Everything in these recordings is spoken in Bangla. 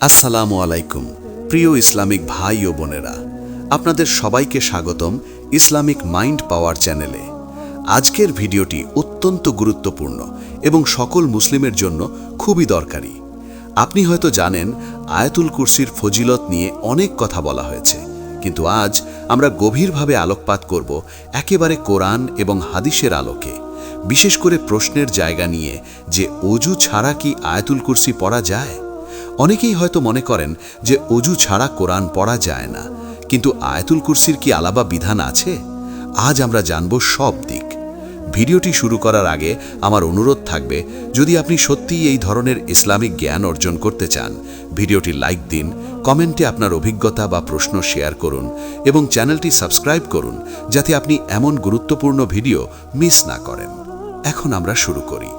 আসসালামু আলাইকুম, প্রিয় ইসলামিক ভাই ও বোনেরা। আপনাদের সবাইকে স্বাগতম ইসলামিক মাইন্ড পাওয়ার চ্যানেলে। আজকের ভিডিওটি অত্যন্ত গুরুত্বপূর্ণ এবং সকল মুসলিমের জন্য খুবই দরকারি। আপনি হয়তো জানেন, আয়াতুল কুরসির ফজিলত নিয়ে অনেক কথা বলা হয়েছে। কিন্তু আজ আমরা গভীরভাবে আলোকপাত করব একেবারে কোরআন এবং হাদিসের আলোকে। বিশেষ করে প্রশ্নের জায়গা নিয়ে যে অজু ছাড়া কি আয়াতুল কুরসি পড়া যায়? অনেকেই হয়তো মনে করেন যে অজু ছাড়া কোরআন পড়া যায় না। কিন্তু আয়াতুল কুরসির কি আলাবা বিধান আছে? আজ আমরা জানব সব দিক। ভিডিওটি শুরু করার আগে আমার অনুরোধ থাকবে, যদি আপনি সত্যিই এই ধরনের ইসলামিক জ্ঞান অর্জন করতে চান, ভিডিওটি লাইক দিন, কমেন্টে আপনার অভিজ্ঞতা বা প্রশ্ন শেয়ার করুন এবং চ্যানেলটি সাবস্ক্রাইব করুন, যাতে আপনি এমন গুরুত্বপূর্ণ ভিডিও মিস না করেন। এখন আমরা শুরু করি।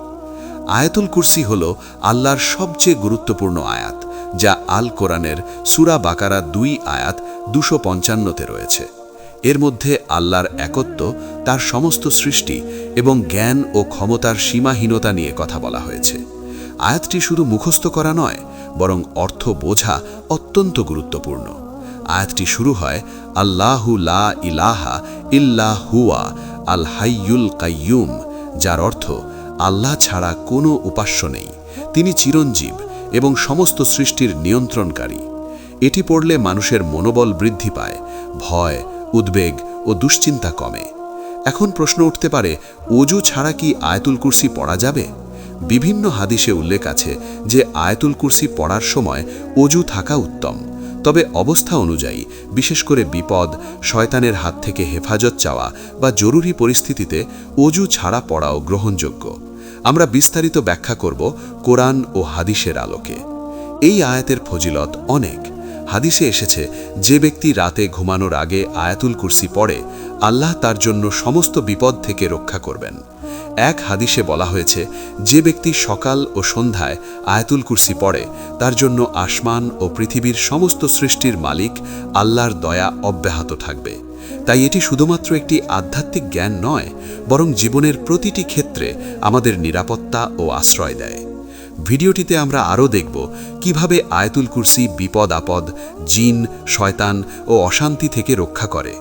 আয়াতুল কুরসি হল আল্লাহর সবচেয়ে গুরুত্বপূর্ণ আয়াত, যা আল কোরআনের সুরা বাকারা দুই আয়াত দুশো পঞ্চান্নতে রয়েছে। এর মধ্যে আল্লাহর একত্ব, তার সমস্ত সৃষ্টি এবং জ্ঞান ও ক্ষমতার সীমাহীনতা নিয়ে কথা বলা হয়েছে। আয়াতটি শুধু মুখস্থ করা নয়, বরং অর্থ বোঝা অত্যন্ত গুরুত্বপূর্ণ। আয়াতটি শুরু হয়, আল্লাহু লা ইলাহা ইল্লা হুয়া আল হাইয়ুল কাইয়ুম যার অর্থ আল্লাহ ছাড়া কোনো উপাস্য নেই। তিনি চিরঞ্জীব এবং সমস্ত সৃষ্টির নিয়ন্ত্রণকারী। এটি পড়লে মানুষের মনোবল বৃদ্ধি পায়, ভয়, উদ্বেগ ও দুশ্চিন্তা কমে। এখন প্রশ্ন উঠতে পারে, অজু ছাড়া কি আয়াতুল কুরসি পড়া যাবে? বিভিন্ন হাদিসে উল্লেখ আছে যে আয়াতুল কুরসি পড়ার সময় অজু থাকা উত্তম। তবে অবস্থা অনুযায়ী, বিশেষ করে বিপদ, শয়তানের হাত থেকে হেফাজত চাওয়া বা জরুরি পরিস্থিতিতে অজু ছাড়া পড়াও গ্রহণযোগ্য। আমরা বিস্তারিত ব্যাখ্যা করব কোরআন ও হাদিসের আলোকে। এই আয়াতের ফজিলত অনেক। হাদিসে এসেছে, যে ব্যক্তি রাতে ঘুমানোর আগে আয়াতুল কুরসি পড়ে, আল্লাহ তার জন্য সমস্ত বিপদ থেকে রক্ষা করবেন। এক হাদিসে বলা হয়েছে, যে ব্যক্তি সকাল ও সন্ধ্যায় আয়াতুল কুরসি পড়ে, তার জন্য আসমান ও পৃথিবীর সমস্ত সৃষ্টির মালিক আল্লাহর দয়া অব্যাহত থাকবে। তাই এটি শুধুমাত্র একটি আধ্যাত্মিক জ্ঞান নয়, বরং জীবনের প্রতিটি ক্ষেত্রে আমাদের নিরাপত্তা ও আশ্রয় দেয়। ভিডিওটিতে আমরা আরও দেখব কীভাবে আয়াতুল কুরসি বিপদ আপদ, জিন, শয়তান ও অশান্তি থেকে রক্ষা করে।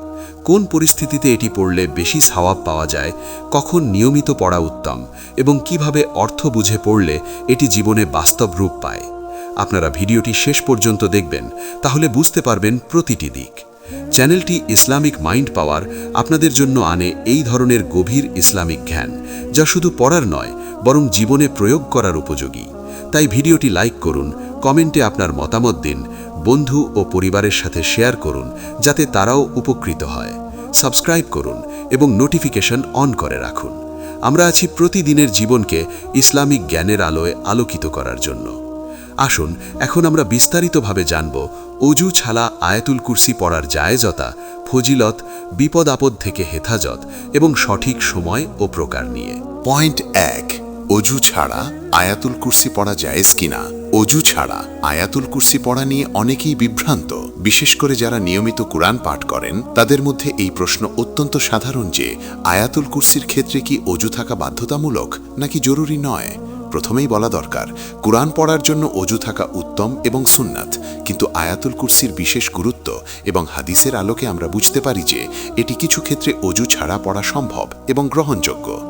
কোন পরিস্থিতিতে এটি পড়লে বেশি সওয়াব পাওয়া যায়, কখন নিয়মিত পড়া উত্তম, এবং কীভাবে অর্থ বুঝে পড়লে এটি জীবনে বাস্তব রূপ পায়। আপনারা ভিডিওটি শেষ পর্যন্ত দেখবেন, তাহলে বুঝতে পারবেন প্রতিটি দিক। চ্যানেলটি ইসলামিক মাইন্ড পাওয়ার আপনাদের জন্য আনে এই ধরনের গভীর ইসলামিক জ্ঞান, যা শুধু পড়ার নয়, বরং জীবনে প্রয়োগ করার উপযোগী। তাই ভিডিওটি লাইক করুন কমেন্টে আপনার মতামত দিন, বন্ধু ও পরিবারের সাথে শেয়ার করুন, যাতে তারাও উপকৃত হয়। সাবস্ক্রাইব করুন এবং নোটিফিকেশন অন করে রাখুন। আমরা আছি প্রতিদিনের জীবনকে ইসলামিক জ্ঞানের আলোয় আলোকিত করার জন্য। আসুন, এখন আমরা বিস্তারিতভাবে জানব, অজু ছালা আয়াতুল কুরসি পড়ার জায়েজতা, ফজিলত, বিপদ আপদ থেকে হেফাজত এবং সঠিক সময় ও প্রকার নিয়ে। পয়েন্ট এক, অজু ছাড়া আয়াতুল কুরসি পড়া জায়েজ কিনা? অজু ছাড়া আয়াতুল কুরসি পড়া নিয়ে অনেকেই বিভ্রান্ত। বিশেষ করে যারা নিয়মিত কোরআন পাঠ করেন, তাদের মধ্যে এই প্রশ্ন অত্যন্ত সাধারণ যে, আয়াতুল কুরসির ক্ষেত্রে কি অজু থাকা বাধ্যতামূলক নাকি জরুরি নয়? প্রথমেই বলা দরকার, কোরআন পড়ার জন্য অজু থাকা উত্তম এবং সুন্নাত, কিন্তু আয়াতুল কুরসির বিশেষ গুরুত্ব এবং হাদিসের আলোকে আমরা বুঝতে পারি যে, এটি কিছু ক্ষেত্রে অজু ছাড়া পড়া সম্ভব এবং গ্রহণযোগ্য।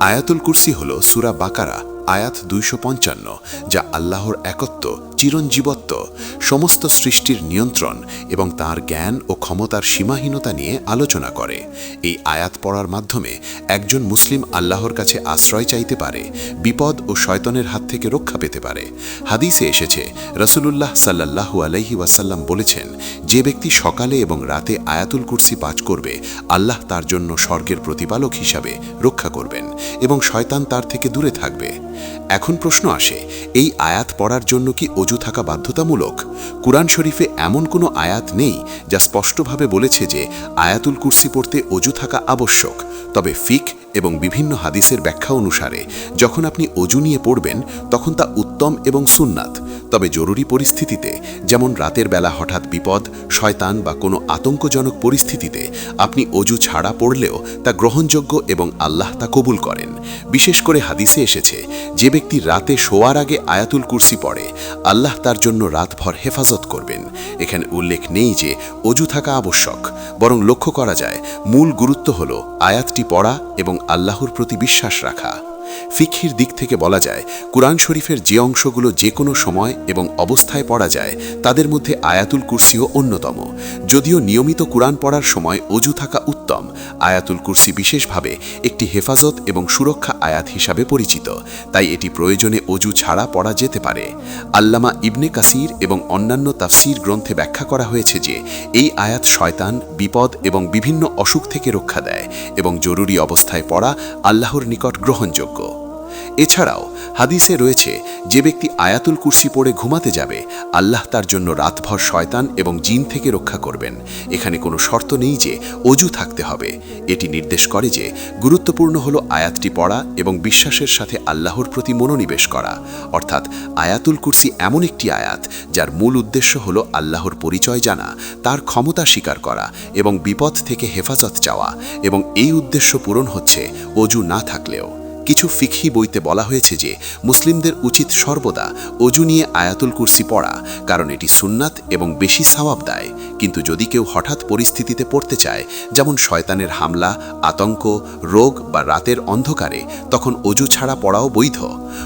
আয়াতুল কুরসি হল সুরা বাকারা আয়াত দুইশো পঞ্চান্ন, যা আল্লাহর একত্ব, চিরঞ্জীবত্ব, সমস্ত সৃষ্টির নিয়ন্ত্রণ এবং তার জ্ঞান ও ক্ষমতার সীমাহীনতা নিয়ে আলোচনা করে। এই আয়াত পড়ার মাধ্যমে একজন মুসলিম আল্লাহর কাছে আশ্রয় চাইতে পারে, বিপদ ও শয়তনের হাত থেকে রক্ষা পেতে পারে। হাদিসে এসেছে, রসুলুল্লাহ সাল্লাহু আলহি ওয়াসাল্লাম বলেছেন, যে ব্যক্তি সকালে এবং রাতে আয়াতুল কুরসি পাঠ করবে, আল্লাহ তার জন্য স্বর্গের প্রতিপালক হিসাবে রক্ষা করবেন এবং শয়তান তার থেকে দূরে থাকবে। এখন প্রশ্ন আসে, এই আয়াত পড়ার জন্য কি অজু থাকা বাধ্যতামূলক? কুরআন শরীফে এমন কোনো আয়াত নেই যা স্পষ্টভাবে বলেছে যে আয়াতুল কুরসি পড়তে অজু থাকা আবশ্যক। তবে ফিক এবং বিভিন্ন হাদিসের ব্যাখ্যা অনুসারে, যখন আপনি অজু নিয়ে পড়বেন, তখন তা উত্তম এবং সুন্নাত। তবে জরুরি পরিস্থিতিতে, যেমন রাতের বেলা হঠাৎ বিপদ, শয়তান বা কোনো আতঙ্কজনক পরিস্থিতিতে, আপনি অজু ছাড়া পড়লেও তা গ্রহণযোগ্য এবং আল্লাহ তা কবুল করেন। বিশেষ করে হাদিসে এসেছে, যে ব্যক্তি রাতে শোয়ার আগে আয়াতুল কুরসি পড়ে, আল্লাহ তার জন্য রাতভর হেফাজত করবেন। এখানে উল্লেখ নেই যে, অজু থাকা আবশ্যক, বরং লক্ষ্য করা যায়, মূল গুরুত্ব হল আয়াতটি পড়া এবং আল্লাহর প্রতি বিশ্বাস রাখা। ফিকহির দিক থেকে বলা যায়, কুরআন শরীফের যে অংশগুলো যে কোনো সময় এবং অবস্থায় পড়া যায়, তাদের মধ্যে আয়াতুল কুরসিও অন্যতম। যদিও নিয়মিত কুরআন পড়ার সময় অজু থাকা উত্তম, আয়াতুল কুরসি বিশেষভাবে একটি হেফাজত এবং সুরক্ষা আয়াত হিসাবে পরিচিত, তাই এটি প্রয়োজনে অজু ছাড়া পড়া যেতে পারে। আল্লামা ইবনে কাসির এবং অন্যান্য তাফসির গ্রন্থে ব্যাখ্যা করা হয়েছে যে, এই আয়াত শয়তান, বিপদ এবং বিভিন্ন অসুখ থেকে রক্ষা দেয় এবং জরুরি অবস্থায় পড়া আল্লাহর নিকট গ্রহণযোগ্য। এছাড়াও হাদিসে রয়েছে, যে ব্যক্তি আয়াতুল কুরসি পড়ে ঘুমাতে যাবে, আল্লাহ তার জন্য রাতভর শয়তান এবং জিন থেকে রক্ষা করবেন। এখানে কোনো শর্ত নেই যে অজু থাকতে হবে। এটি নির্দেশ করে যে গুরুত্বপূর্ণ হলো আয়াতটি পড়া এবং বিশ্বাসের সাথে আল্লাহর প্রতি মনোনিবেশ করা। অর্থাৎ আয়াতুল কুরসি এমন একটি আয়াত যার মূল উদ্দেশ্য হল আল্লাহর পরিচয় জানা, তার ক্ষমতা স্বীকার করা এবং বিপদ থেকে হেফাজত চাওয়া এবং এই উদ্দেশ্য পূরণ হচ্ছে অজু না থাকলেও। কিছু ফিকহি বইতে বলা হয়েছে যে, মুসলিমদের উচিত সর্বদা অজু নিয়ে আয়াতুল কুরসি পড়া, কারণ এটি সুন্নাত এবং বেশি সওয়াব দেয়। কিন্তু যদি কেউ হঠাৎ পরিস্থিতিতে পড়তে চায়, যেমন শয়তানের হামলা, আতঙ্ক, রোগ বা রাতের অন্ধকারে, তখন অজু ছাড়া পড়াও বৈধ।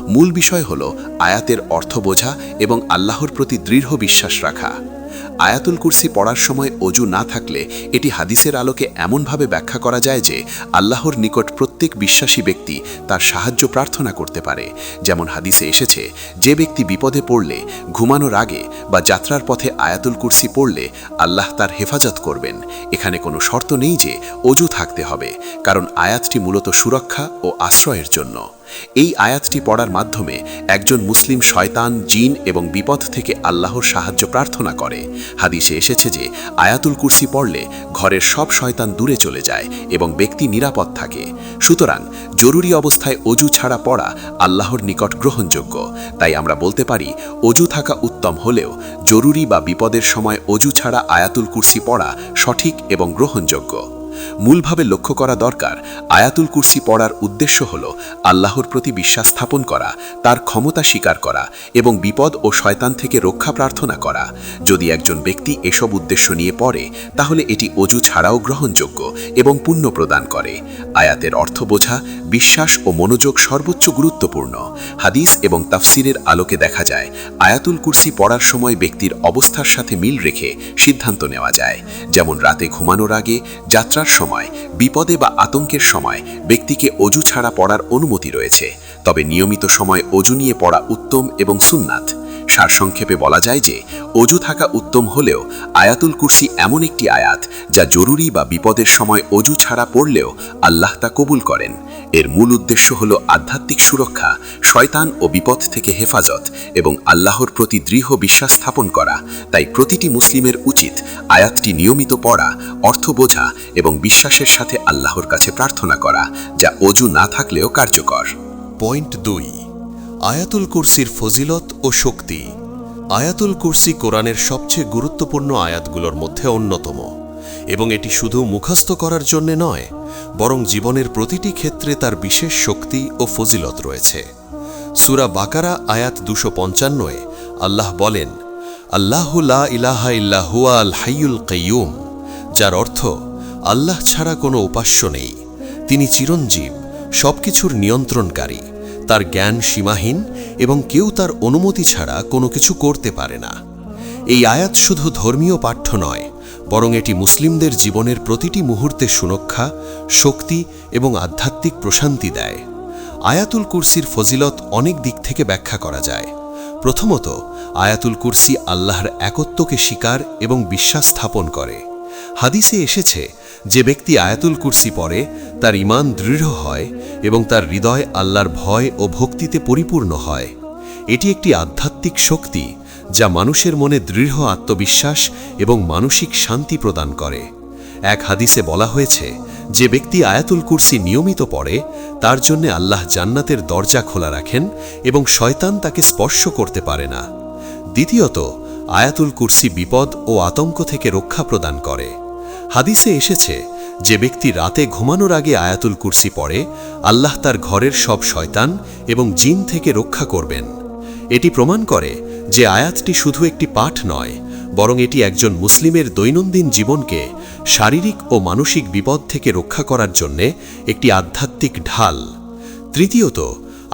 মূল বিষয় হল আয়াতের অর্থ বোঝা এবং আল্লাহর প্রতি দৃঢ় বিশ্বাস রাখা। আয়াতুল কুরসি পড়ার সময় অজু না থাকলে এটি হাদিসের আলোকে এমনভাবে ব্যাখ্যা করা যায় যে আল্লাহর নিকট প্রত্যেক বিশ্বাসী ব্যক্তি তার সাহায্য প্রার্থনা করতে পারে। যেমন হাদিসে এসেছে, যে ব্যক্তি বিপদে পড়লে, ঘুমানোর আগে বা যাত্রার পথে আয়াতুল কুরসি পড়লে আল্লাহ তার হেফাজত করবেন। এখানে কোনো শর্ত নেই যে অজু থাকতে হবে, কারণ আয়াতটি মূলত সুরক্ষা ও আশ্রয়ের জন্য। এই আয়াতটি পড়ার মাধ্যমে একজন মুসলিম শয়তান, জিন এবং বিপদ থেকে আল্লাহর সাহায্য প্রার্থনা করে। হাদিসে এসেছে যে, আয়াতুল কুরসি পড়লে ঘরের সব শয়তান দূরে চলে যায় এবং ব্যক্তি নিরাপদ থাকে। সুতরাং, জরুরি অবস্থায় অজু ছাড়া পড়া আল্লাহর নিকট গ্রহণযোগ্য। তাই আমরা বলতে পারি, অজু থাকা উত্তম হলেও জরুরি বা বিপদের সময় অজু ছাড়া আয়াতুল কুরসি পড়া সঠিক এবং গ্রহণযোগ্য। মূলভাবে লক্ষ্য করা দরকার, আয়াতুল কুরসি পড়ার উদ্দেশ্য হল আল্লাহর প্রতি বিশ্বাস স্থাপন করা, তার ক্ষমতা স্বীকার করা এবং বিপদ ও শয়তান থেকে রক্ষা প্রার্থনা করা। যদি একজন ব্যক্তি এসব উদ্দেশ্য নিয়ে পড়ে, তাহলে এটি অজু ছাড়াও গ্রহণযোগ্য এবং পুণ্য প্রদান করে। আয়াতের অর্থ বোঝা, বিশ্বাস ও মনোযোগ সর্বোচ্চ গুরুত্বপূর্ণ। হাদিস এবং তাফসিরের আলোকে দেখা যায়, আয়াতুল কুরসি পড়ার সময় ব্যক্তির অবস্থার সাথে মিল রেখে সিদ্ধান্ত নেওয়া যায়। যেমন রাতে ঘুমানোর আগে যাত্রার সময়, বিপদে বা আতঙ্কের সময় ব্যক্তিকে অজু ছাড়া পড়ার অনুমতি রয়েছে। তবে নিয়মিত সময় অজু নিয়ে পড়া উত্তম এবং সুন্নাত। সারসংক্ষেপে বলা যায় যে, অজু থাকা উত্তম হলেও আয়াতুল কুরসি এমন একটি আয়াত যা জরুরি বা বিপদের সময় অজু ছাড়া পড়লেও আল্লাহ তা কবুল করেন। এর মূল উদ্দেশ্য হল আধ্যাত্মিক সুরক্ষা, শয়তান ও বিপদ থেকে হেফাজত এবং আল্লাহর প্রতি দৃঢ় বিশ্বাস স্থাপন করা। তাই প্রতিটি মুসলিমের উচিত আয়াতটি নিয়মিত পড়া, অর্থ বোঝা এবং বিশ্বাসের সাথে আল্লাহর কাছে প্রার্থনা করা, যা অজু না থাকলেও কার্যকর। পয়েন্ট দুই আয়াতুল কুরসির ফজিলত ও শক্তি। আয়াতুল কুরসি কোরআনের সবচেয়ে গুরুত্বপূর্ণ আয়াতগুলোর মধ্যে অন্যতম। এবং এটি শুধু মুখস্থ করার জন্যে নয়, বরং জীবনের প্রতিটি ক্ষেত্রে তার বিশেষ শক্তি ও ফজিলত রয়েছে। সুরা বাকারা, আয়াত দুশো পঞ্চান্নয়ে, আল্লাহ বলেন, আল্লাহ লা ইলাহা ইল্লা হুয়া আল হাইয়ুল কাইয়ুম যার অর্থ, আল্লাহ ছাড়া কোনো উপাস্য নেই। তিনি চিরঞ্জীব, সবকিছুর নিয়ন্ত্রণকারী। তার জ্ঞান সীমাহীন এবং কেউ তার অনুমতি ছাড়া কোনো কিছু করতে পারে না। এই আয়াত শুধু ধর্মীয় পাঠ্য নয়, বরং এটি মুসলিমদের জীবনের প্রতিটি মুহূর্তে সুরক্ষা, শক্তি এবং আধ্যাত্মিক প্রশান্তি দেয়। আয়াতুল কুরসির ফজিলত অনেক দিক থেকে ব্যাখ্যা করা যায়। প্রথমত, আয়াতুল কুরসি আল্লাহর একত্বকে স্বীকার এবং বিশ্বাস স্থাপন করে। হাদিসে এসেছে যে ব্যক্তি আয়াতুল কুরসি পড়ে, তার ইমান দৃঢ় হয় এবং তার হৃদয় আল্লাহর ভয় ও ভক্তিতে পরিপূর্ণ হয়। এটি একটি আধ্যাত্মিক শক্তি যা মানুষের মনে দৃঢ় আত্মবিশ্বাস এবং মানসিক শান্তি প্রদান করে। এক হাদিসে বলা হয়েছে, যে ব্যক্তি আয়াতুল কুরসি নিয়মিত পড়ে, তার জন্য আল্লাহ জান্নাতের দরজা খোলা রাখেন এবং শয়তান তাকে স্পর্শ করতে পারে না। দ্বিতীয়ত, আয়াতুল কুরসি বিপদ ও আতঙ্ক থেকে রক্ষা প্রদান করে। হাদিসে এসেছে, যে ব্যক্তি রাতে ঘুমানোর আগে আয়াতুল কুরসি পড়ে, আল্লাহ তার ঘরের সব শয়তান এবং জিন থেকে রক্ষা করবেন। এটি প্রমাণ করে যে আয়াতটি শুধু একটি পাঠ নয়, বরং এটি একজন মুসলিমের দৈনন্দিন জীবনকে শারীরিক ও মানসিক বিপদ থেকে রক্ষা করার জন্যে একটি আধ্যাত্মিক ঢাল। তৃতীয়ত,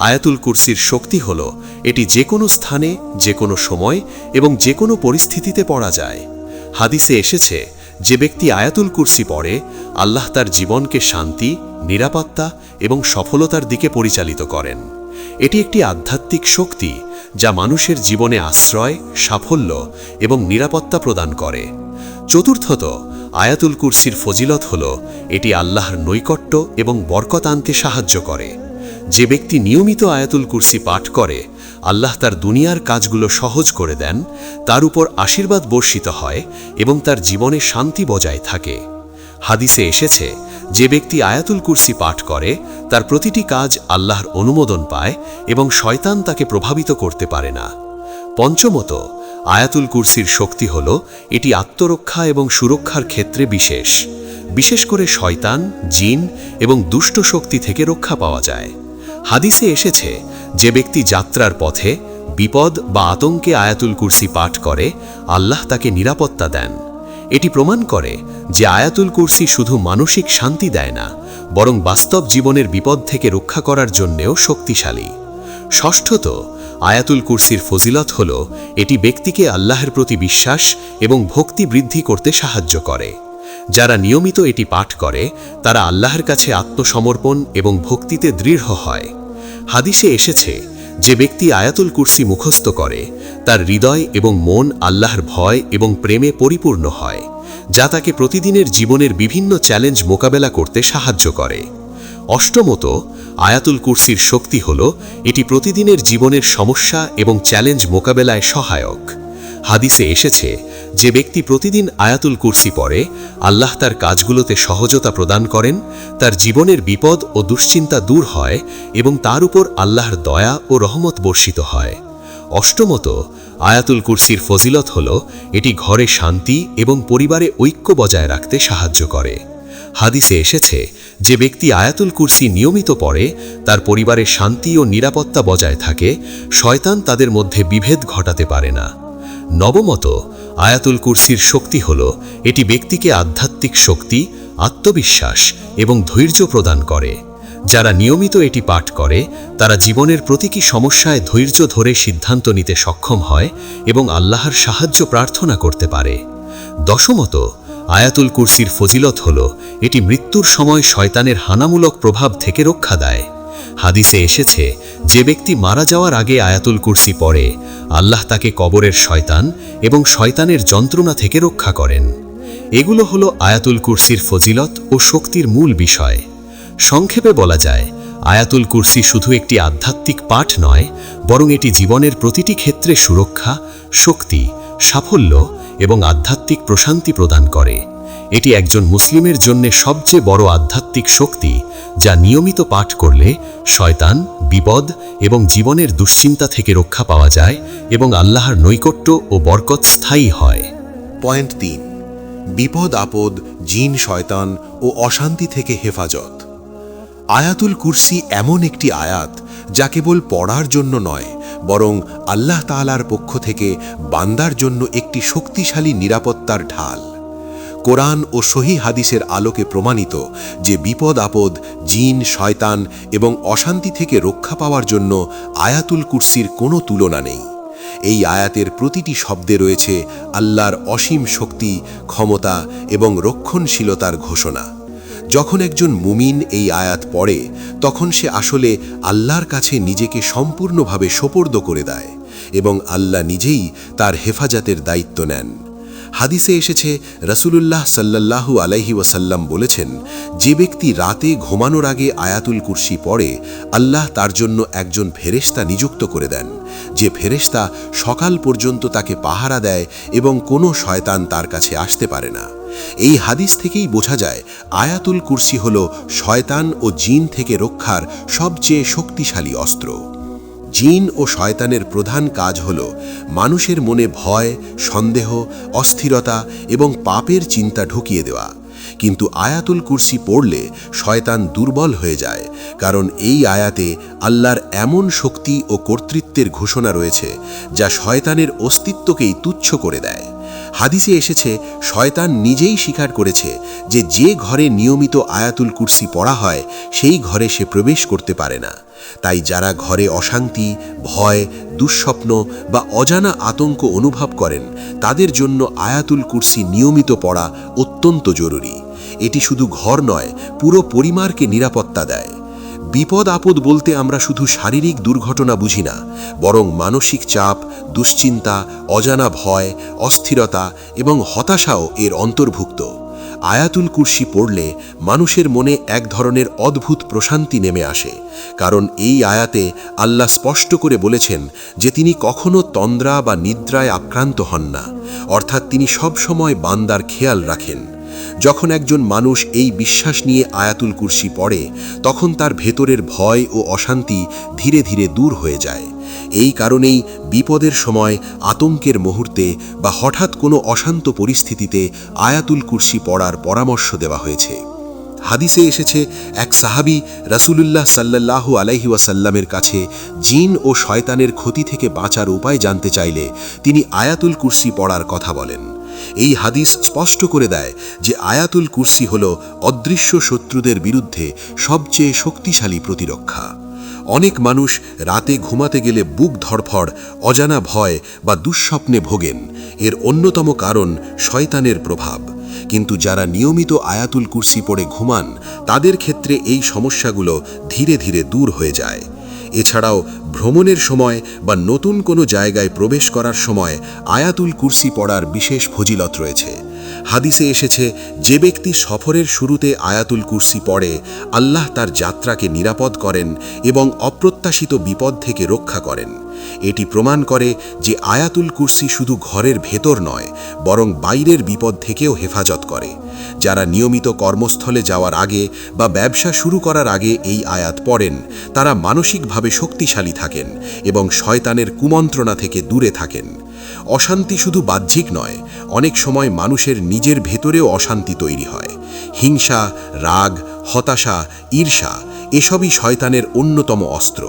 আয়াতুল কুরসির শক্তি হল এটি যে কোনো স্থানে, যে কোনো সময় এবং যে কোনো পরিস্থিতিতে পড়া যায়। হাদিসে এসেছে যে ব্যক্তি আয়াতুল কুরসি পড়ে, আল্লাহ তার জীবনকে শান্তি, নিরাপত্তা এবং সফলতার দিকে পরিচালিত করেন। এটি একটি আধ্যাত্মিক শক্তি যা মানুষের জীবনে আশ্রয়, সাফল্য এবং নিরাপত্তা প্রদান করে। চতুর্থত, আয়াতুল কুরসির ফজিলত হল, এটি আল্লাহর নৈকট্য এবং বরকত আনতে সাহায্য করে। যে ব্যক্তি নিয়মিত আয়াতুল কুরসি পাঠ করে আল্লাহ তার দুনিয়ার কাজগুলো সহজ করে দেন, তার উপর আশীর্বাদ বর্ষিত হয় এবং তার জীবনে শান্তি বজায় থাকে। হাদিসে এসেছে, যে ব্যক্তি আয়াতুল কুরসি পাঠ করে, তার প্রতিটি কাজ আল্লাহর অনুমোদন পায় এবং শয়তান তাকে প্রভাবিত করতে পারে না। পঞ্চমত, আয়াতুল কুরসির শক্তি হল, এটি আত্মরক্ষা এবং সুরক্ষার ক্ষেত্রে বিশেষ। বিশেষ করে শয়তান, জিন এবং দুষ্ট শক্তি থেকে রক্ষা পাওয়া যায়। হাদিসে এসেছে যে ব্যক্তি যাত্রার পথে বিপদ বা আতঙ্কে আয়াতুল কুরসি পাঠ করে, আল্লাহ তাকে নিরাপত্তা দেন। এটি প্রমাণ করে যে আয়াতুল কুরসি শুধু মানসিক শান্তি দেয় না, বরং বাস্তব জীবনের বিপদ থেকে রক্ষা করার জন্যেও শক্তিশালী। ষষ্ঠত, আয়াতুল কুরসির ফজিলত হল, এটি ব্যক্তিকে আল্লাহের প্রতি বিশ্বাস এবং ভক্তি বৃদ্ধি করতে সাহায্য করে। যারা নিয়মিত এটি পাঠ করে, তারা আল্লাহর কাছে আত্মসমর্পণ এবং ভক্তিতে দৃঢ় হয়। হাদিসে এসেছে, যে ব্যক্তি আয়াতুল কুরসি মুখস্থ করে, তার হৃদয় এবং মন আল্লাহর ভয় এবং প্রেমে পরিপূর্ণ হয়, যা তাকে প্রতিদিনের জীবনের বিভিন্ন চ্যালেঞ্জ মোকাবেলা করতে সাহায্য করে। অষ্টমত, আয়াতুল কুরসির শক্তি হল, এটি প্রতিদিনের জীবনের সমস্যা এবং চ্যালেঞ্জ মোকাবেলায় সহায়ক। হাদিসে এসেছে যে ব্যক্তি প্রতিদিন আয়াতুল কুরসি পড়ে, আল্লাহ তার কাজগুলোতে সহজতা প্রদান করেন, তার জীবনের বিপদ ও দুশ্চিন্তা দূর হয় এবং তার উপর আল্লাহর দয়া ও রহমত বর্ষিত হয়। অষ্টমত, আয়াতুল কুরসির ফজিলত হল, এটি ঘরে শান্তি এবং পরিবারে ঐক্য বজায় রাখতে সাহায্য করে। হাদিসে এসেছে, যে ব্যক্তি আয়াতুল কুরসি নিয়মিত পড়ে, তার পরিবারে শান্তি ও নিরাপত্তা বজায় থাকে, শয়তান তাদের মধ্যে বিভেদ ঘটাতে পারে না। নবমত আয়াতুল কুরসির শক্তি হল, এটি ব্যক্তিকে আধ্যাত্মিক শক্তি, আত্মবিশ্বাস এবং ধৈর্য প্রদান করে। যারা নিয়মিত এটি পাঠ করে, তারা জীবনের প্রতীকী সমস্যায় ধৈর্য ধরে সিদ্ধান্ত নিতে সক্ষম হয় এবং আল্লাহর সাহায্য প্রার্থনা করতে পারে। দশমত, আয়াতুল কুরসির ফজিলত হল, এটি মৃত্যুর সময় শয়তানের হানামূলক প্রভাব থেকে রক্ষা দেয়। হাদিসে এসেছে, যে ব্যক্তি মারা যাওয়ার আগে আয়াতুল কুরসি পড়ে আল্লাহ তাকে কবরের শয়তান এবং শয়তানের যন্ত্রণা থেকে রক্ষা করেন। এগুলো হলো আয়াতুল কুরসির ফজিলত ও শক্তির মূল বিষয়। সংক্ষেপে বলা যায়, আয়াতুল কুরসি শুধু একটি আধ্যাত্মিক পাঠ নয়, বরং এটি জীবনের প্রতিটি ক্ষেত্রে সুরক্ষা, শক্তি, সাফল্য এবং আধ্যাত্মিক প্রশান্তি প্রদান করে। এটি একজন মুসলিমের জন্য সবচেয়ে বড় আধ্যাত্মিক শক্তি, যা নিয়মিত পাঠ করলে শয়তান, বিপদ এবং জীবনের দুশ্চিন্তা থেকে রক্ষা পাওয়া যায় এবং আল্লাহর নৈকট্য ও বরকত স্থায়ী হয়। পয়েন্ট তিন। বিপদ, আপদ, জিন, শয়তান ও অশান্তি থেকে হেফাজত। আয়াতুল কুরসি এমন একটি আয়াত যা কেবল পড়ার জন্য নয়, বরং আল্লাহ তাআলার পক্ষ থেকে বান্দার জন্য একটি শক্তিশালী নিরাপত্তার ঢাল। কোরআন ও সহি হাদিসের আলোকে প্রমাণিত যে বিপদ আপদ, জিন, শয়তান এবং অশান্তি থেকে রক্ষা পাওয়ার জন্য আয়াতুল কুরসির কোনো তুলনা নেই। এই আয়াতের প্রতিটি শব্দে রয়েছে আল্লাহর অসীম শক্তি, ক্ষমতা এবং রক্ষণশীলতার ঘোষণা। যখন একজন মুমিন এই আয়াত পড়ে, তখন সে আসলে আল্লাহর কাছে নিজেকে সম্পূর্ণভাবে সোপর্দ করে দেয় এবং আল্লাহ নিজেই তার হেফাজতের দায়িত্ব নেন। হাদিসে এসেছে, রসুলুল্লাহ সাল্লাল্লাহু আলাইহি ওয়াসাল্লাম বলেছেন, যে ব্যক্তি রাতে ঘুমানোর আগে আয়াতুল কুরসি পড়ে, আল্লাহ তার জন্য একজন ফেরেশতা নিযুক্ত করে দেন। যে ফেরেশতা সকাল পর্যন্ত তাকে পাহারা দেয় এবং কোনো শয়তান তার কাছে আসতে পারে না। এই হাদিস থেকেই বোঝা যায়, আয়াতুল কুরসি হল শয়তান ও জিন থেকে রক্ষার সবচেয়ে শক্তিশালী অস্ত্র। জিন ও শয়তানের প্রধান কাজ হল মানুষের মনে ভয়, সন্দেহ, অস্থিরতা এবং পাপের চিন্তা ঢুকিয়ে দেওয়া। কিন্তু আয়াতুল কুরসি পড়লে শয়তান দুর্বল হয়ে যায়, কারণ এই আয়াতে আল্লাহর এমন শক্তি ও কর্তৃত্বের ঘোষণা রয়েছে, যা শয়তানের অস্তিত্বকেই তুচ্ছ করে দেয়। হাদিসে এসেছে, শয়তান নিজেই স্বীকার করেছে যে যে ঘরে নিয়মিত আয়াতুল কুরসি পড়া হয়, সেই ঘরে সে প্রবেশ করতে পারে না। তাই যারা ঘরে অশান্তি, ভয়, দুঃস্বপ্ন বা অজানা আতঙ্ক অনুভব করেন, তাদের জন্য আয়াতুল কুরসি নিয়মিত পড়া অত্যন্ত জরুরি। এটি শুধু ঘর নয়, পুরো পরিবারকে নিরাপত্তা দেয়। বিপদ আপদ বলতে আমরা শুধু শারীরিক দুর্ঘটনা বুঝি না, বরং মানসিক চাপ, দুশ্চিন্তা, অজানা ভয়, অস্থিরতা এবং হতাশাও এর অন্তর্ভুক্ত। আয়াতুল কুরসি পড়লে মানুষের মনে এক ধরনের অদ্ভুত প্রশান্তি নেমে আসে, কারণ এই আয়াতে আল্লাহ স্পষ্ট করে বলেছেন যে তিনি কখনো তন্দ্রা বা নিদ্রায় আক্রান্ত হন না, অর্থাৎ তিনি সব সময় বান্দার খেয়াল রাখেন। যখন একজন মানুষ এই বিশ্বাস নিয়ে আয়াতুল কুরসি পড়ে, তখন তার ভেতরের ভয় ও অশান্তি ধীরে ধীরে দূর হয়ে যায়। এই কারণেই বিপদের সময়, আতঙ্কের মুহূর্তে বা হঠাৎ কোনো অশান্ত পরিস্থিতিতে আয়াতুল কুরসি পড়ার পরামর্শ দেওয়া হয়েছে। হাদিসে এসেছে, এক সাহাবি রাসূলুল্লাহ সাল্লাল্লাহু আলাইহি ওয়াসাল্লামের কাছে জিন ও শয়তানের ক্ষতি থেকে বাঁচার উপায় জানতে চাইলে তিনি আয়াতুল কুরসি পড়ার কথা বলেন। এই হাদিস স্পষ্ট করে দেয় যে আয়াতুল কুরসি হল অদৃশ্য শত্রুদের বিরুদ্ধে সবচেয়ে শক্তিশালী প্রতিরক্ষা। অনেক মানুষ রাতে ঘুমাতে গেলে বুক ধড়ফড়, অজানা ভয় বা দুঃস্বপ্নে ভোগেন। এর অন্যতম কারণ শয়তানের প্রভাব। কিন্তু যারা নিয়মিত আয়াতুল কুরসি পড়ে ঘুমান, তাদের ক্ষেত্রে এই সমস্যাগুলো ধীরে ধীরে দূর হয়ে যায়। এছাড়াও ভ্রমণের সময় বা নতুন কোনো জায়গায় প্রবেশ করার সময় আয়াতুল কুরসি পড়ার বিশেষ ফজিলত রয়েছে। হাদিসে এসেছে, যে ব্যক্তি সফরের শুরুতে আয়াতুল কুরসি পড়ে, আল্লাহ তার যাত্রাকে নিরাপদ করেন এবং অপ্রত্যাশিত বিপদ থেকে রক্ষা করেন। এটি প্রমাণ করে যে আয়াতুল কুরসি শুধু ঘরের ভেতর নয়, বরং বাইরের বিপদ থেকেও হেফাজত করে। যারা নিয়মিত কর্মস্থলে যাওয়ার আগে বা ব্যবসা শুরু করার আগে এই আয়াত পড়েন, তারা মানসিকভাবে শক্তিশালী থাকেন এবং শয়তানের কুমন্ত্রণা থেকে দূরে থাকেন। অশান্তি শুধু বাহ্যিক নয়, অনেক সময় মানুষের নিজের ভেতরেও অশান্তি তৈরি হয়। হিংসা, রাগ, হতাশা, ঈর্ষা এসবই শয়তানের অন্যতম অস্ত্র।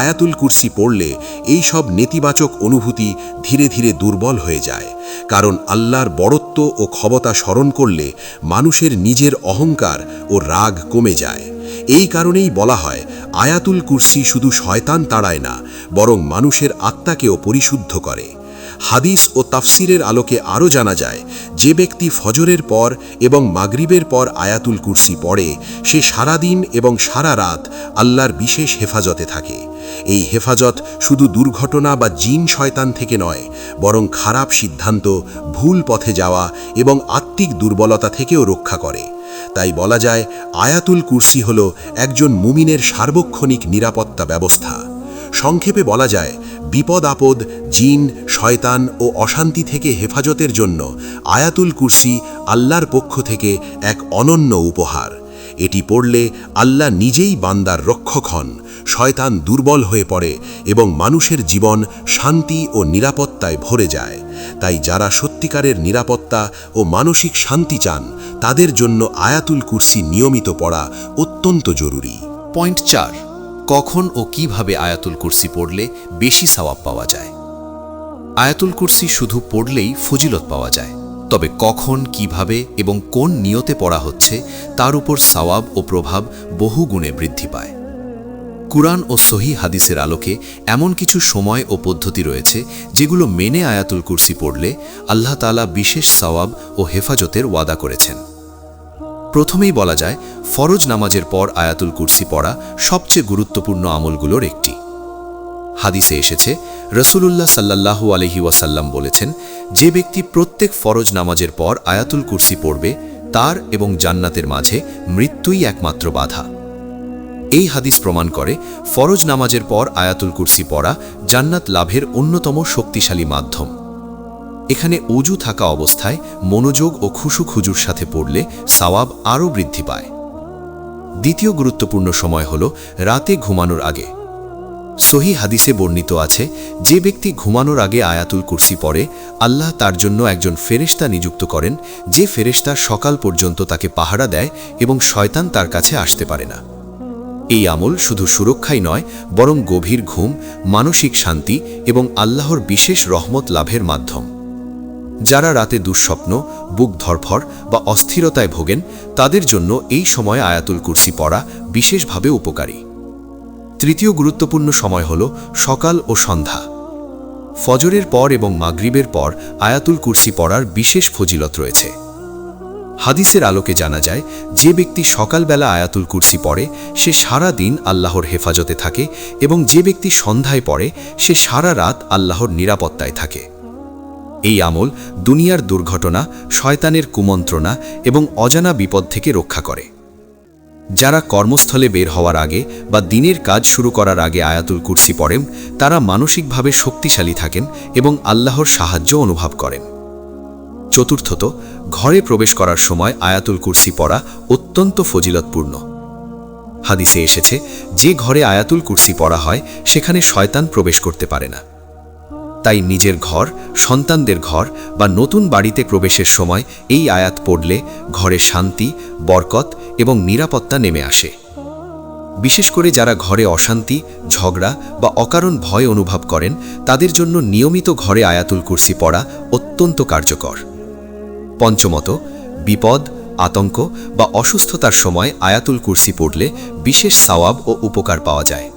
আয়াতুল কুরসি পড়লে এই সব নেতিবাচক অনুভূতি ধীরে ধীরে দুর্বল হয়ে যায়, কারণ আল্লাহর বড়ত্ব ও ক্ষমতা স্মরণ করলে মানুষের নিজের অহংকার ও রাগ কমে যায়। এই কারণেই বলা হয়, আয়াতুল কুরসি শুধু শয়তান তাড়ায় না, বরং মানুষের আত্মাকেও পরিশুদ্ধ করে। হাদিস ও তাফসিরের আলোকে আরও জানা যায়, যে ব্যক্তি ফজরের পর এবং মাগরিবের পর আয়াতুল কুরসি পড়ে, সে সারাদিন এবং সারা রাত আল্লাহর বিশেষ হেফাজতে থাকে। এই হেফাজত শুধু দুর্ঘটনা বা জিন শয়তান থেকে নয়, বরং খারাপ সিদ্ধান্ত, ভুল পথে যাওয়া এবং আত্মিক দুর্বলতা থেকেও রক্ষা করে। তাই বলা যায়, আয়াতুল কুরসি হল একজন মুমিনের সার্বক্ষণিক নিরাপত্তা ব্যবস্থা। সংক্ষেপে বলা যায়, বিপদ আপদ, জিন, শয়তান ও অশান্তি থেকে হেফাজতের জন্য আয়াতুল কুরসি আল্লাহর পক্ষ থেকে এক অনন্য উপহার। এটি পড়লে আল্লাহ নিজেই বান্দার রক্ষক হন, শয়তান দুর্বল হয়ে পড়ে এবং মানুষের জীবন শান্তি ও নিরাপত্তায় ভরে যায়। তাই যারা সত্যিকারের নিরাপত্তা ও মানসিক শান্তি চান, তাদের জন্য আয়াতুল কুরসি নিয়মিত পড়া অত্যন্ত জরুরি। পয়েন্ট চার কখন ও কীভাবে আয়াতুল কুরসি পড়লে বেশি সওয়াব পাওয়া যায়? আয়াতুল কুরসি শুধু পড়লেই ফজিলত পাওয়া যায়, তবে কখন, কীভাবে এবং কোন নিয়তে পড়া হচ্ছে তার উপর সওয়াব ও প্রভাব বহু গুণে বৃদ্ধি পায়। কুরআন ও সহি হাদিসের আলোকে এমন কিছু সময় ও পদ্ধতি রয়েছে যেগুলো মেনে আয়াতুল কুরসি পড়লে আল্লাহ তাআলা বিশেষ সওয়াব ও হেফাজতের ওয়াদা করেছেন। প্রথমেই বলা যায়, ফরজ নামাজের পর আয়াতুল কুরসি পড়া সবচেয়ে গুরুত্বপূর্ণ আমলগুলোর একটি। হাদিসে এসেছে, রসুলুল্লাহ সাল্লাহু আলহি ওয়াসাল্লাম বলেছেন, যে ব্যক্তি প্রত্যেক ফরজ নামাজের পর আয়াতুল কুরসি পড়বে, তার এবং জান্নাতের মাঝে মৃত্যুই একমাত্র বাধা। এই হাদিস প্রমাণ করে, ফরজ নামাজের পর আয়াতুল কুরসি পড়া জান্নাত লাভের অন্যতম শক্তিশালী মাধ্যম। এখানে অজু থাকা অবস্থায় মনোযোগ ও খুশু খুজুর সাথে পড়লে সাওয়াব আরও বৃদ্ধি পায়। দ্বিতীয় গুরুত্বপূর্ণ সময় হল রাতে ঘুমানোর আগে। সহি হাদিসে বর্ণিত আছে, যে ব্যক্তি ঘুমানোর আগে আয়াতুল কুরসি পড়ে, আল্লাহ তার জন্য একজন ফেরেশতা নিযুক্ত করেন, যে ফেরেশতা সকাল পর্যন্ত তাকে পাহারা দেয় এবং শয়তান তার কাছে আসতে পারে না। এই আমল শুধু সুরক্ষাই নয়, বরং গভীর ঘুম, মানসিক শান্তি এবং আল্লাহর বিশেষ রহমত লাভের মাধ্যম। যারা রাতে দুঃস্বপ্ন, বুক ধরফর বা অস্থিরতায় ভোগেন, তাদের জন্য এই সময় আয়াতুল কুরসি পড়া বিশেষভাবে উপকারী। তৃতীয় গুরুত্বপূর্ণ সময় হল সকাল ও সন্ধ্যা। ফজরের পর এবং মাগরিবের পর আয়াতুল কুরসি পড়ার বিশেষ ফজিলত রয়েছে। হাদিসের আলোকে জানা যায়, যে ব্যক্তি সকালবেলা আয়াতুল কুরসি পড়ে, সে সারা দিন আল্লাহর হেফাজতে থাকে এবং যে ব্যক্তি সন্ধ্যায় পড়ে, সে সারা রাত আল্লাহর নিরাপত্তায় থাকে। এই আমল দুনিয়ার দুর্ঘটনা, শয়তানের কুমন্ত্রণা এবং অজানা বিপদ থেকে রক্ষা করে। যারা কর্মস্থলে বের হওয়ার আগে বা দিনের কাজ শুরু করার আগে আয়াতুল কুরসি পড়েন, তারা মানসিকভাবে শক্তিশালী থাকেন এবং আল্লাহর সাহায্য অনুভব করেন। চতুর্থত, ঘরে প্রবেশ করার সময় আয়াতুল কুরসি পড়া অত্যন্ত ফজিলতপূর্ণ। হাদিসে এসেছে, যে ঘরে আয়াতুল কুরসি পড়া হয়, সেখানে শয়তান প্রবেশ করতে পারে না। তাই নিজের ঘর, সন্তানদের ঘর বা নতুন বাড়িতে প্রবেশের সময় এই আয়াত পড়লে ঘরে শান্তি, বরকত এবং নিরাপত্তা নেমে আসে। বিশেষ করে যারা ঘরে অশান্তি, ঝগড়া বা অকারণ ভয় অনুভব করেন, তাদের জন্য নিয়মিত ঘরে আয়াতুল কুরসি পড়া অত্যন্ত কার্যকর। পঞ্চমত, বিপদ, আতঙ্ক বা অসুস্থতার সময় আয়াতুল কুরসি পড়লে বিশেষ সওয়াব ও উপকার পাওয়া যায়।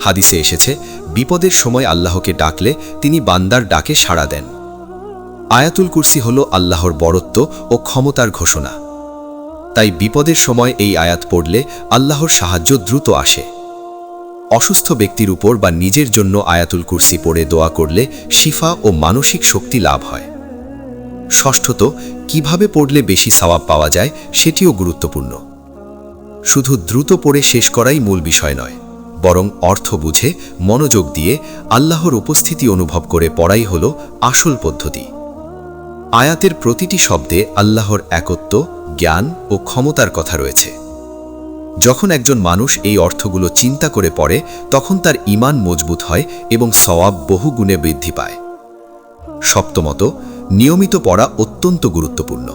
হাদিসে এসেছে বিপদের সময় আল্লাহকে ডাকলে তিনি বান্দার ডাকে সাড়া দেন। আয়াতুল কুরসি হল আল্লাহর বরত্ব ও ক্ষমতার ঘোষণা। তাই বিপদের সময় এই আয়াত পড়লে আল্লাহর সাহায্য দ্রুত আসে। অসুস্থ ব্যক্তির উপর বা নিজের জন্য আয়াতুল কুরসি পড়ে দোয়া করলে শিফা ও মানসিক শক্তি লাভ হয়। ষষ্ঠত, কীভাবে পড়লে বেশি সওয়াব পাওয়া যায় সেটিও গুরুত্বপূর্ণ। শুধু দ্রুত পড়ে শেষ করাই মূল বিষয় নয়। বরং অর্থ বুঝে, মনোযোগ দিয়ে আল্লাহর উপস্থিতি অনুভব করে পড়াই হল আসল পদ্ধতি। আয়াতের প্রতিটি শব্দে আল্লাহর একত্ব, জ্ঞান ও ক্ষমতার কথা রয়েছে। যখন একজন মানুষ এই অর্থগুলো চিন্তা করে পড়ে, তখন তার ইমান মজবুত হয় এবং সওয়াব বহু গুণে বৃদ্ধি পায়। সপ্তমত, নিয়মিত পড়া অত্যন্ত গুরুত্বপূর্ণ।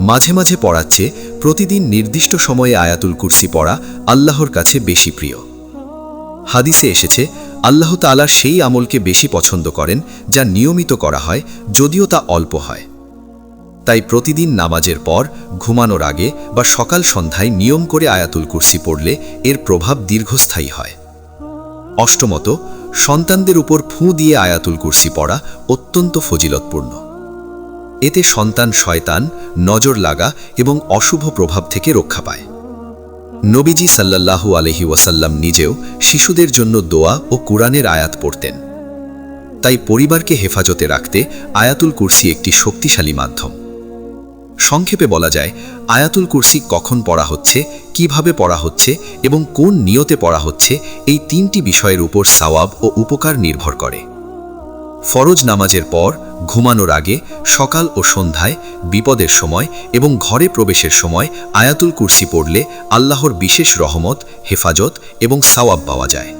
মাঝে মাঝে পড়াচ্ছে প্রতিদিন নির্দিষ্ট সময়ে আয়াতুল কুরসি পড়া আল্লাহর কাছে বেশি প্রিয়। হাদিসে এসেছে, আল্লাহ তাআলা সেই আমলকে বেশি পছন্দ করেন, যা নিয়মিত করা হয়, যদিও তা অল্প হয়। তাই প্রতিদিন নামাজের পর, ঘুমানোর আগে বা সকাল সন্ধ্যায় নিয়ম করে আয়াতুল কুরসি পড়লে এর প্রভাব দীর্ঘস্থায়ী হয়। অষ্টমত, সন্তানদের উপর ফুঁ দিয়ে আয়াতুল কুরসি পড়া অত্যন্ত ফজিলতপূর্ণ। এতে সন্তান শয়তান, নজর লাগা এবং অশুভ প্রভাব থেকে রক্ষা পায়। নবীজি সাল্লাল্লাহু আলহি ওয়াসাল্লাম নিজেও শিশুদের জন্য দোয়া ও কুরআনের আয়াত পড়তেন। তাই পরিবারকে হেফাজতে রাখতে আয়াতুল কুরসি একটি শক্তিশালী মাধ্যম। সংক্ষেপে বলা যায়, আয়াতুল কুরসি কখন পড়া হচ্ছে, কীভাবে পড়া হচ্ছে এবং কোন নিয়তে পড়া হচ্ছে, এই তিনটি বিষয়ের উপর সওয়াব ও উপকার নির্ভর করে। ফরজ নামাজের পর, ঘুমানোর আগে সকাল ও সন্ধ্যায় বিপদের সময় এবং ঘরে প্রবেশের সময় আয়াতুল কুরসি পড়লে আল্লাহর বিশেষ রহমত, হেফাজত এবং সাওয়াব পাওয়া যায়।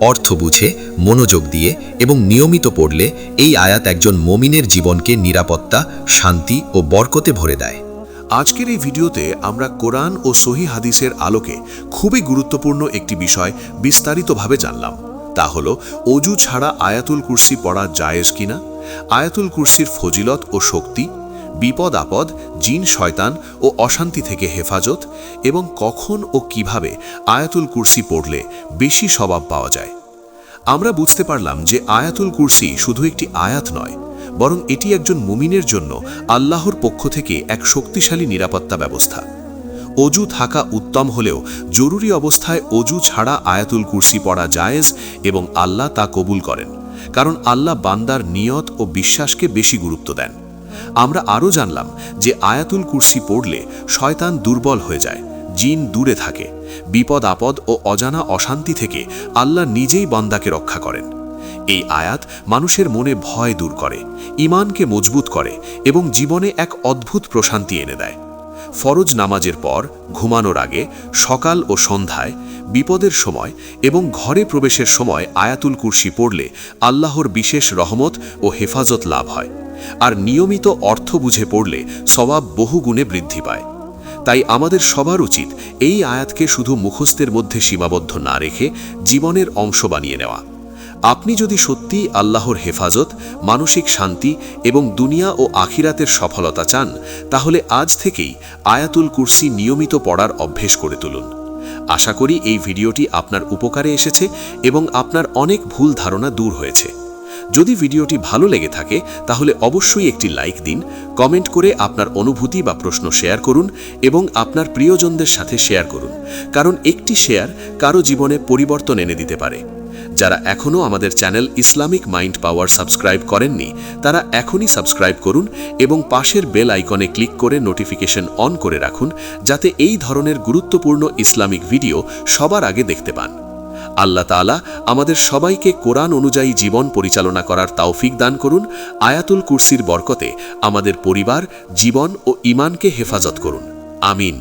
অর্থ বুঝে, মনোযোগ দিয়ে এবং নিয়মিত পড়লে এই আয়াত একজন মমিনের জীবনকে নিরাপত্তা, শান্তি ও বরকতে ভরে দেয়। আজকের এই ভিডিওতে আমরা কোরআন ও সহি হাদিসের আলোকে খুবই গুরুত্বপূর্ণ একটি বিষয় বিস্তারিতভাবে জানলাম। তা হল, অজু ছাড়া আয়াতুল কুরসি পড়া জায়েজ কিনা? আয়াতুল কুরসির ফজিলত ও শক্তি, বিপদ আপদ, জিন শয়তান ও অশান্তি থেকে হেফাজত এবং কখন ও কীভাবে আয়াতুল কুরসি পড়লে বেশি স্বভাব পাওয়া যায়? আমরা বুঝতে পারলাম যে আয়াতুল কুরসি শুধু একটি আয়াত নয়, বরং এটি একজন মুমিনের জন্য আল্লাহর পক্ষ থেকে এক শক্তিশালী নিরাপত্তা ব্যবস্থা। অজু থাকা উত্তম হলেও জরুরি অবস্থায় অজু ছাড়া আয়াতুল কুরসি পড়া জায়েজ এবং আল্লাহ তা কবুল করেন, কারণ আল্লাহ বান্দার নিয়ত ও বিশ্বাসকে বেশি গুরুত্ব দেন। আমরা আরও জানলাম যে আয়াতুল কুরসি পড়লে শয়তান দুর্বল হয়ে যায়, জিন দূরে থাকে, বিপদ আপদ ও অজানা অশান্তি থেকে আল্লাহ নিজেই বান্দাকে রক্ষা করেন। এই আয়াত মানুষের মনে ভয় দূর করে ইমানকে মজবুত করে এবং জীবনে এক অদ্ভুত প্রশান্তি এনে দেয়। ফরজ নামাজের পর, ঘুমানোর আগে সকাল ও সন্ধ্যায় বিপদের সময় এবং ঘরে প্রবেশের সময় আয়াতুল কুরসি পড়লে আল্লাহর বিশেষ রহমত ও হেফাজত লাভ হয়। আর নিয়মিত অর্থ বুঝে পড়লে সবাব বহুগুণে বৃদ্ধি পায়। তাই আমাদের সবার উচিত এই আয়াতকে শুধু মুখস্থের মধ্যে সীমাবদ্ধ না রেখে জীবনের অংশ বানিয়ে নেওয়া। আপনি যদি সত্যিই আল্লাহর হেফাজত, মানসিক শান্তি এবং দুনিয়া ও আখিরাতের সফলতা চান, তাহলে আজ থেকেই আয়াতুল কুরসি নিয়মিত পড়ার অভ্যেস করে তুলুন। আশা করি এই ভিডিওটি আপনার উপকারে এসেছে এবং আপনার অনেক ভুল ধারণা দূর হয়েছে। যদি ভিডিওটি ভালো লেগে থাকে, তাহলে অবশ্যই একটি লাইক দিন, কমেন্ট করে আপনার অনুভূতি বা প্রশ্ন শেয়ার করুন এবং আপনার প্রিয়জনদের সাথে শেয়ার করুন, কারণ একটি শেয়ার কারও জীবনে পরিবর্তন এনে দিতে পারে। যারা এখনও আমাদের channel Islamic mind power subscribe করেননি, তারা এখনই সাবস্ক্রাইব করুন এবং পাশের বেল আইকনে ক্লিক করে নোটিফিকেশন অন করে রাখুন, যাতে এই ধরনের গুরুত্বপূর্ণ ইসলামিক ভিডিও সবার আগে দেখতে পান। আল্লাহ তাআলা আমাদের সবাইকে কোরআন অনুযায়ী জীবন পরিচালনা করার তাওফিক দান করুন, আয়াতুল কুরসির বরকতে আমাদের পরিবার, জীবন ও ইমানকে হেফাজত করুন। আমিন।